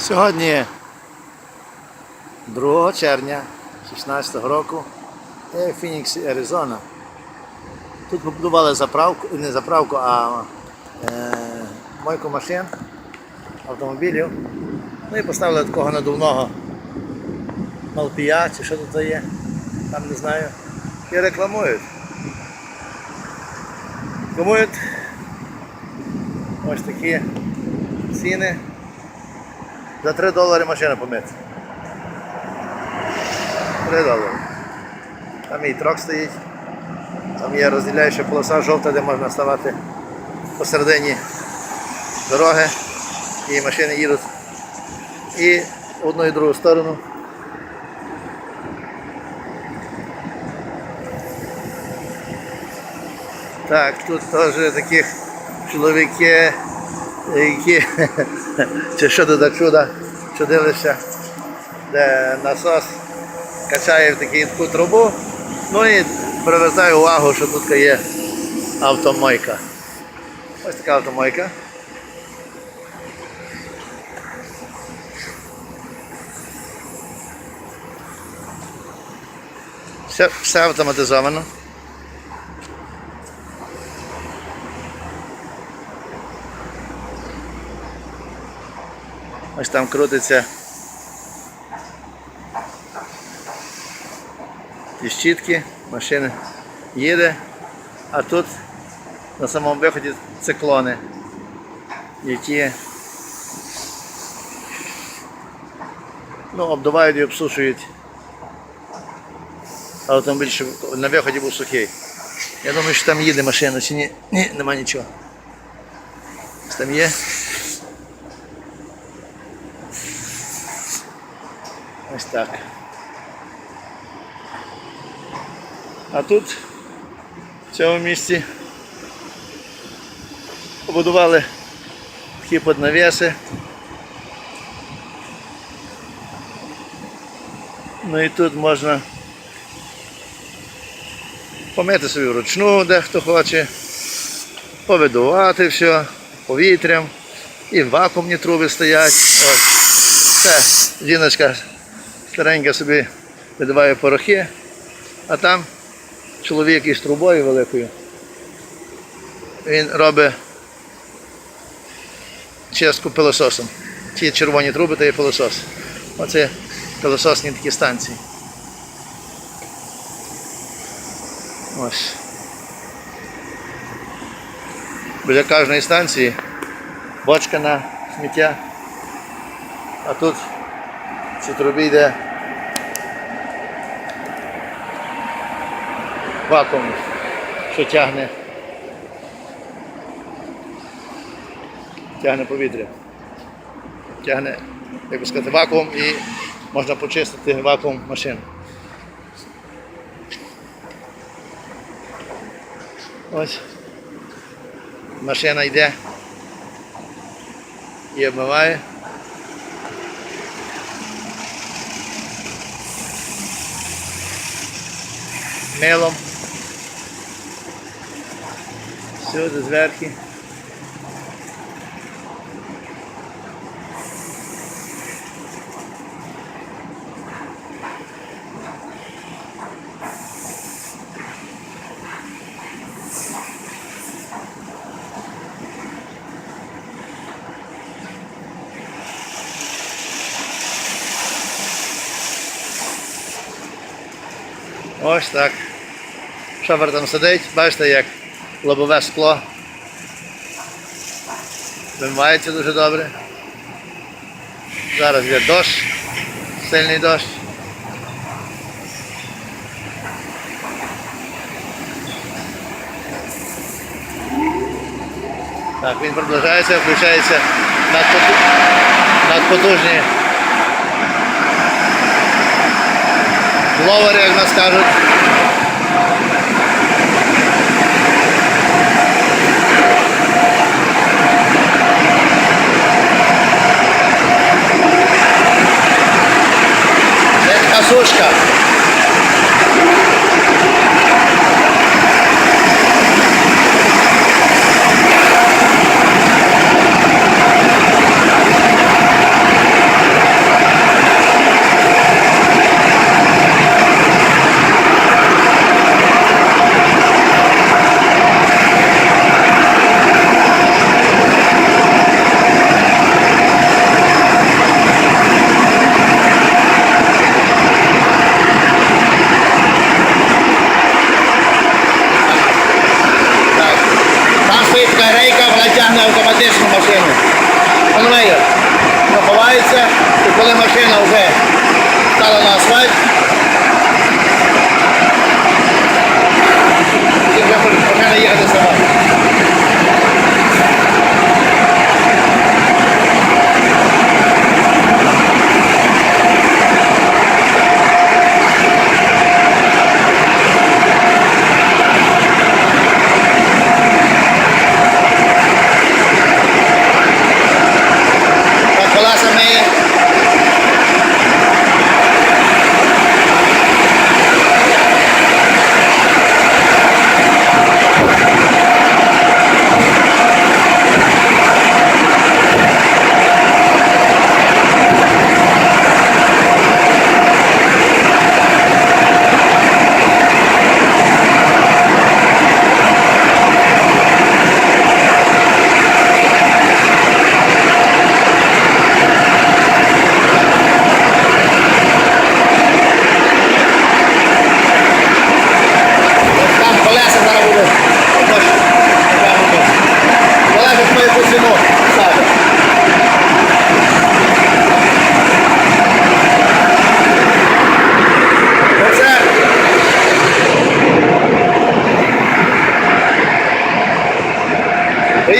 Сьогодні 2 червня 2016 року в Фініксі, Аризона. Тут побудували заправку, не заправку, а е, мойку машин, автомобілів. Ну і поставили такого надувного малпія, чи що тут є, там не знаю. І рекламують. Рекламують ось такі ціни. За 3 долари машина помити. 3 долари. Там і трок стоїть. Там є розділяюча полоса жовта, де можна ставати посередині дороги і машини їдуть і в одну і другу сторону. Так, тут теж таких чоловіки, які чи що до чуда, що дивишся, де насос качає в таку трубу. Ну і привертаю увагу, що тут є автомойка. Ось така автомойка. Все, все автоматизовано. Ось там крутиться ті щітки, машина їде, а тут на самому виході циклони, які ну, обдувають і обсушують автомобіль, щоб на виході був сухий. Я думаю, що там їде машина чи ні. Ні, нема нічого. Там є. Ось. А тут в цьому місці побудували такі поднавеси. Ну і тут можна помити собі вручну, де хто хоче, повидувати все повітрям. І вакуумні труби стоять. Ось. Це жіночка старенька собі видуває порохи, а там чоловік із трубою великою. Він робить чистку пилососом. Ті червоні труби то є пилосос. Оце пилососні такі станції. Ось. Біля кожної станції бочка на сміття. А тут в трубі йде вакуум, що тягне. Тягне повітря. Тягне, як би сказати, вакуум і можна почистити вакуум машин. Ось машина йде і обмиває. Мелом. Сюди зверху. Ось так. Шофер там сидить, бачите, як лобове скло. Вимивається дуже добре. Зараз є дощ, сильний дощ. Так, він продовжується, включається надпоту... надпотужні бловери, як нас кажуть. автоматичну машину. Конвейер ховається, і коли машина вже стала на асфальт.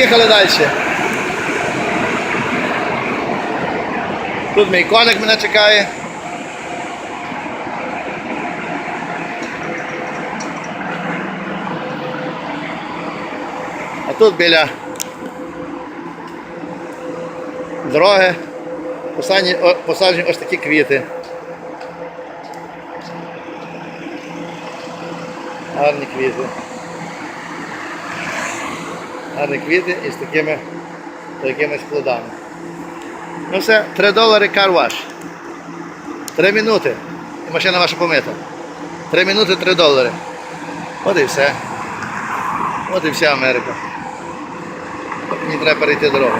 Поїхали далі. Тут мій коник мене чекає. А тут біля дороги посаджені, посаджені ось такі квіти. Гарні квіти. Гарні квіти із такими, такими плодами. Ну все, 3 долари карваш. 3 минути. І машина ваша помита. 3 минути 3 долари. От і все. От і вся Америка. Мені треба перейти дорогу.